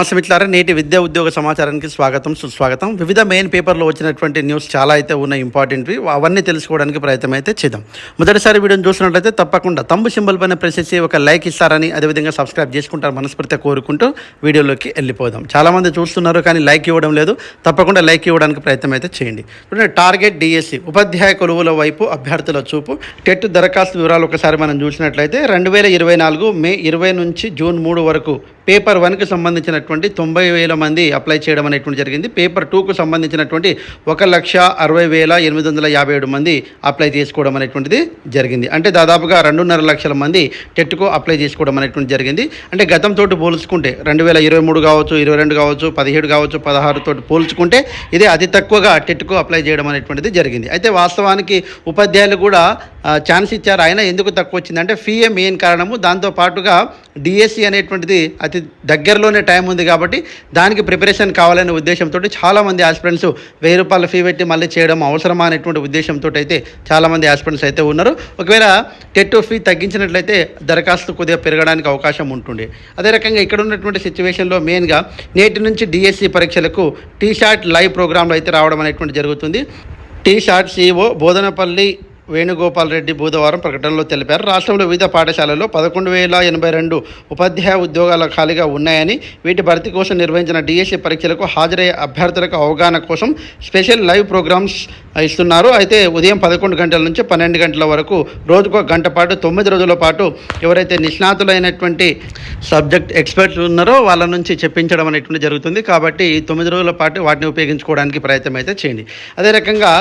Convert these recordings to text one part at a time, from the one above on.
నమస్తే మిత్రులారా నేటి విద్యా ఉద్యోగ సమాచారానికి స్వాగతం సుస్వాగతం. వివిధ మెయిన్ పేపర్లో వచ్చినటువంటి న్యూస్ చాలా అయితే ఉన్నాయి ఇంపార్టెంట్వి. అవన్నీ తెలుసుకోవడానికి ప్రయత్నం అయితే చేద్దాం. మొదటిసారి వీడియోని చూసినట్లయితే తప్పకుండా తమ్ము సింబల్ పైన ప్రెస్ చేసి ఒక లైక్ ఇస్తారని అదేవిధంగా సబ్స్క్రైబ్ చేసుకుంటారు మనస్ఫూర్తిగా కోరుకుంటూ వీడియోలోకి వెళ్ళిపోదాం. చాలామంది చూస్తున్నారు కానీ లైక్ ఇవ్వడం లేదు. తప్పకుండా లైక్ ఇవ్వడానికి ప్రయత్నం అయితే చేయండి. ఇప్పుడు టార్గెట్ డిఎస్సి. ఉపాధ్యాయ కొలువుల వైపు అభ్యర్థుల చూపు. టెట్ దరఖాస్తు వివరాలు ఒకసారి మనం చూసినట్లయితే రెండు వేల ఇరవై నాలుగు మే ఇరవై నుంచి జూన్ మూడు వరకు పేపర్ వన్కి సంబంధించినటువంటి తొంభై వేల మంది అప్లై చేయడం అనేటువంటి జరిగింది. పేపర్ టూకు సంబంధించినటువంటి ఒక లక్ష అరవై వేల ఎనిమిది వందల యాభై ఏడు మంది అప్లై చేసుకోవడం అనేటువంటిది జరిగింది. అంటే దాదాపుగా రెండున్నర లక్షల మంది టెట్కు అప్లై చేసుకోవడం అనేటువంటి జరిగింది. అంటే గతంతో పోల్చుకుంటే రెండు వేల ఇరవై మూడు కావచ్చు ఇరవై రెండు కావచ్చు పదిహేడు కావచ్చు పదహారు తోటి పోల్చుకుంటే ఇదే అతి తక్కువగా టెట్కు అప్లై చేయడం అనేటువంటిది జరిగింది. అయితే వాస్తవానికి ఉపాధ్యాయులు కూడా ఛాన్స్ ఇచ్చారు. అయినా ఎందుకు తక్కువ వచ్చిందంటే ఫీఏ మెయిన్ కారణము. దాంతో పాటుగా డిఎస్సి అనేటువంటిది అతి దగ్గరలోనే టైం ఉంది కాబట్టి దానికి ప్రిపరేషన్ కావాలనే ఉద్దేశంతో చాలామంది ఆస్పిరెంట్స్ వెయ్యి రూపాయల ఫీ పెట్టి మళ్ళీ చేయడం అవసరమా అనేటువంటి ఉద్దేశంతో అయితే చాలామంది ఆస్పిరెంట్స్ అయితే ఉన్నారు. ఒకవేళ టెట్ ఫీ తగ్గించినట్లయితే దరఖాస్తు కొద్దిగా పెరగడానికి అవకాశం ఉంటుంది అదే రకంగా ఇక్కడ ఉన్నటువంటి సిచ్యువేషన్లో మెయిన్గా నేటి నుంచి డిఎస్సి పరీక్షలకు టీ షార్ట్ లైవ్ ప్రోగ్రాంలు అయితే రావడం అనేటువంటి జరుగుతుంది. టీ షార్ట్ సిఇఓ బోధనపల్లి వేణుగోపాల్ రెడ్డి బుధవారం ప్రకటనలో తెలిపారు. రాష్ట్రంలో వివిధ పాఠశాలల్లో పదకొండు వేల ఎనభై రెండు ఉపాధ్యాయ ఉద్యోగాలు ఖాళీగా ఉన్నాయని వీటి భర్తీ కోసం నిర్వహించిన డిఎస్సి పరీక్షలకు హాజరయ్యే అభ్యర్థులకు అవగాహన కోసం స్పెషల్ లైవ్ ప్రోగ్రామ్స్ ఇస్తున్నారు. అయితే ఉదయం పదకొండు గంటల నుంచి పన్నెండు గంటల వరకు రోజుకు ఒక గంట పాటు తొమ్మిది రోజుల పాటు ఎవరైతే నిష్ణాతులైనటువంటి సబ్జెక్ట్ ఎక్స్పర్ట్స్ ఉన్నారో వాళ్ళ నుంచి చెప్పించడం అనేటువంటి జరుగుతుంది. కాబట్టి తొమ్మిది రోజుల పాటు వాటిని ఉపయోగించుకోవడానికి ప్రయత్నం అయితే చేయండి. అదే రకంగా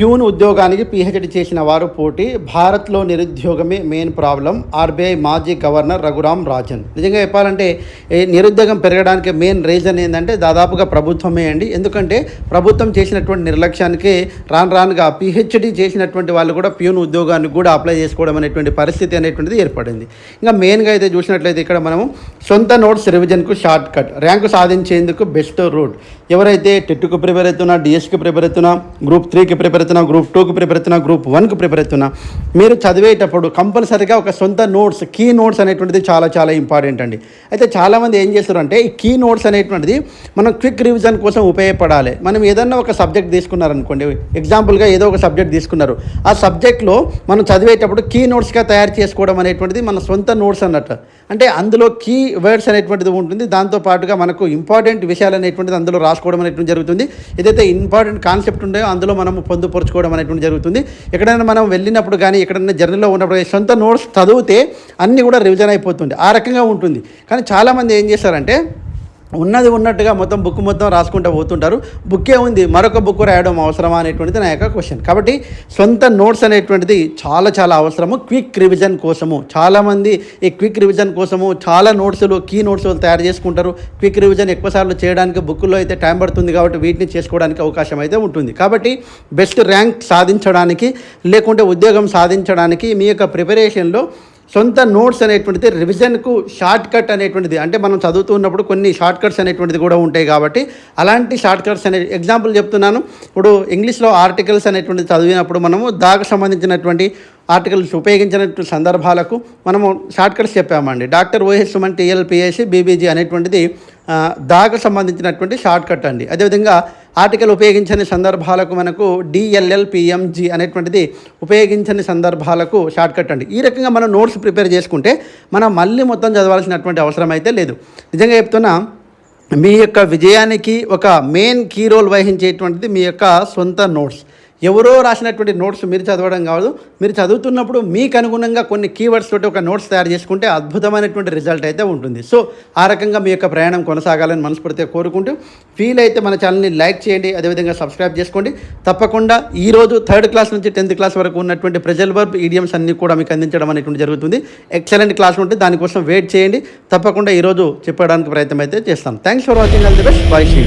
ప్యూన్ ఉద్యోగానికి పిహెచ్డి చేసిన వారు పోటీ భారత్లో నిరుద్యోగమే మెయిన్ ప్రాబ్లం ఆర్బీఐ మాజీ గవర్నర్ రఘురామ్ రాజన్. నిజంగా చెప్పాలంటే నిరుద్యోగం పెరగడానికి మెయిన్ రీజన్ ఏంటంటే దాదాపుగా ప్రభుత్వమే అండి. ఎందుకంటే ప్రభుత్వం చేసినటువంటి నిర్లక్ష్యానికి రాను రానుగా పిహెచ్డి చేసినటువంటి వాళ్ళు కూడా ప్యూన్ ఉద్యోగానికి కూడా అప్లై చేసుకోవడం అనేటువంటి పరిస్థితి అనేటువంటిది ఏర్పడింది. ఇంకా మెయిన్గా అయితే చూసినట్లయితే ఇక్కడ మనము సొంత నోట్స్ రివిజన్కు షార్ట్ కట్ ర్యాంకు సాధించేందుకు బెస్ట్ రూట్ ఎవరైతే టెట్కు ప్రిపేర్ అవుతున్నా డిఎస్కి ప్రిపేర్ అవుతున్నా గ్రూప్ త్రీకి ప్రిపేర్ అవుతున్నా గ్రూప్ టూకి ప్రిపేర్ అవుతున్నా గ్రూప్ వన్కి ప్రిపేర్ అవుతున్నా మీరు చదివేటప్పుడు కంపల్సరీగా ఒక సొంత నోట్స్ కీ నోట్స్ అనేటువంటిది చాలా చాలా ఇంపార్టెంట్ అండి. అయితే చాలామంది ఏం చేస్తారంటే ఈ కీ నోట్స్ అనేటువంటిది మనం క్విక్ రివిజన్ కోసం ఉపయోగపడాలి. మనం ఏదన్నా ఒక సబ్జెక్ట్ తీసుకున్నారనుకోండి ఎగ్జాంపుల్గా ఏదో ఒక సబ్జెక్ట్ తీసుకున్నారు. ఆ సబ్జెక్ట్లో మనం చదివేటప్పుడు కీ నోట్స్గా తయారు చేసుకోవడం అనేటువంటిది మన సొంత నోట్స్ అన్నట్టు. అంటే అందులో కీ వర్డ్స్ అనేటువంటిది ఉంటుంది దాంతో పాటుగా మనకు ఇంపార్టెంట్ విషయాలు అనేటువంటిది అందులో రాసుకోవడం అనేటువంటి జరుగుతుంది. ఏదైతే ఇంపార్టెంట్ కాన్సెప్ట్ ఉందో అందులో మనం పొందుపరుచుకోవడం అనేటువంటి జరుగుతుంది. ఎక్కడైనా మనం వెళ్ళినప్పుడు కానీ ఎక్కడైనా జర్నీలో ఉన్నప్పుడు సొంత నోట్స్ చదివితే అన్నీ కూడా రివిజన్ అయిపోతుంది. ఆ రకంగా ఉంటుంది. కానీ చాలామంది ఏం చేస్తారంటే ఉన్నది ఉన్నట్టుగా మొత్తం బుక్ మొత్తం రాసుకుంటూ పోతుంటారు. బుక్కే ఉంది? మరొక బుక్ రాయడం అవసరమా అనేటువంటిది నా యొక్క క్వశ్చన్ కాబట్టి సొంత నోట్స్ అనేటువంటిది చాలా చాలా అవసరము. క్విక్ రివిజన్ కోసము. చాలామంది ఈ క్విక్ రివిజన్ కోసము చాలా నోట్స్లు కీ నోట్స్ తయారు చేసుకుంటారు. క్విక్ రివిజన్ ఎక్కువసార్లు చేయడానికి బుక్లో అయితే టైం పడుతుంది కాబట్టి వీటిని చేసుకోవడానికి అవకాశం అయితే ఉంటుంది. కాబట్టి బెస్ట్ ర్యాంక్ సాధించడానికి లేకుంటే ఉద్యోగం సాధించడానికి మీ యొక్క ప్రిపరేషన్లో సొంత నోట్స్ అనేటువంటిది రివిజన్కు షార్ట్ కట్ అనేటువంటిది. అంటే మనం చదువుతున్నప్పుడు కొన్ని షార్ట్ కట్స్ అనేటువంటిది కూడా ఉంటాయి కాబట్టి అలాంటి షార్ట్ కట్స్ అనే ఎగ్జాంపుల్ చెప్తున్నాను. ఇప్పుడు ఇంగ్లీష్లో ఆర్టికల్స్ అనేటువంటిది చదివినప్పుడు మనము దానికి సంబంధించినటువంటి ఆర్టికల్స్ ఉపయోగించిన సందర్భాలకు మనము షార్ట్ కట్స్ చెప్పామండి. Doctor OS Suman TLPSC BBG అనేటువంటిది ఆ, దాకు సంబంధించినటువంటి షార్ట్ కట్ అండి. అదేవిధంగా ఆర్టికల్ ఉపయోగించని సందర్భాలకు మనకు డిఎల్ఎల్ పిఎంజి అనేటువంటిది ఉపయోగించని సందర్భాలకు షార్ట్కట్ అండి. ఈ రకంగా మనం నోట్స్ ప్రిపేర్ చేసుకుంటే మనం మళ్ళీ మొత్తం చదవాల్సినటువంటి అవసరం అయితే లేదు. నిజంగా చెప్తున్నా మీ యొక్క విజయానికి ఒక మెయిన్ కీ రోల్ వహించేటువంటిది మీ యొక్క సొంత నోట్స్ ఎవరో రాసినటువంటి నోట్స్ మీరు చదవడం కాదు. మీరు చదువుతున్నప్పుడు మీకు అనుగుణంగా కొన్ని కీవర్డ్స్ తోటి ఒక నోట్స్ తయారు చేసుకుంటే అద్భుతమైనటువంటి రిజల్ట్ అయితే ఉంటుంది. సో ఆ రకంగా మీ యొక్క ప్రయాణం కొనసాగాలని మనస్ఫూర్తిగా కోరుకుంటూ ఫీల్ అయితే మన ఛానల్ని లైక్ చేయండి అదేవిధంగా సబ్స్క్రైబ్ చేసుకోండి. తప్పకుండా ఈరోజు థర్డ్ క్లాస్ నుంచి టెన్త్ క్లాస్ వరకు ఉన్నటువంటి ప్రెజల్ వర్బ్ ఈడియమ్స్ అన్ని కూడా మీకు అందించడం అనేటువంటి జరుగుతుంది. ఎక్సలెంట్ క్లాస్ ఉంటే దానికోసం వెయిట్ చేయండి. తప్పకుండా ఈరోజు చెప్పడానికి ప్రయత్నం అయితే చేస్తాం. Thanks for watching all the best bye she